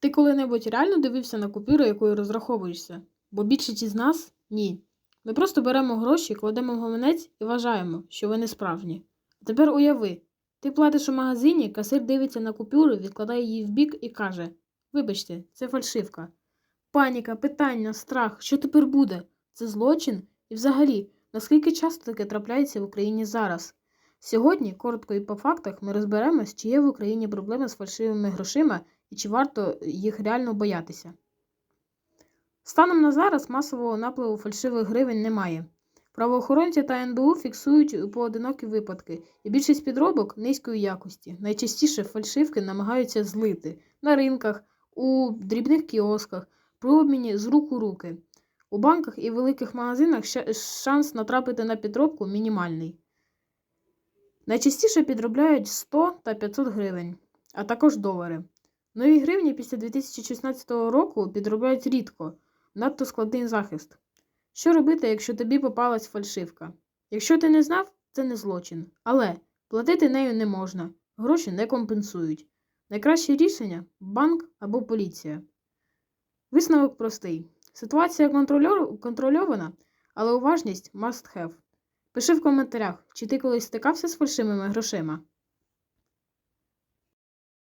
Ти коли-небудь реально дивився на купюру, якою розраховуєшся? Бо більшість із нас ні. Ми просто беремо гроші, кладемо в гаманець і вважаємо, що вони справжні. А тепер уяви, ти платиш у магазині, касир дивиться на купюру, відкладає її вбік і каже: Вибачте, це фальшивка. Паніка, питання, страх, що тепер буде? Це злочин? І взагалі, наскільки часто таке трапляється в Україні зараз? Сьогодні, коротко і по фактах, ми розберемось, чи є в Україні проблеми з фальшивими грошима і чи варто їх реально боятися. Станом на зараз масового напливу фальшивих гривень немає. Правоохоронці та НБУ фіксують поодинокі випадки, і більшість підробок низької якості. Найчастіше фальшивки намагаються злити на ринках, у дрібних кіосках, при обміні з рук у руки. У банках і великих магазинах шанс натрапити на підробку мінімальний. Найчастіше підробляють 100 та 500 гривень, а також долари. Нові гривні після 2016 року підробляють рідко, надто складний захист. Що робити, якщо тобі попалась фальшивка? Якщо ти не знав, це не злочин. Але платити нею не можна, гроші не компенсують. Найкраще рішення банк або поліція. Висновок простий. Ситуація контрольована, але уважність must have. Пиши в коментарях, чи ти колись стикався з фальшивими грошима.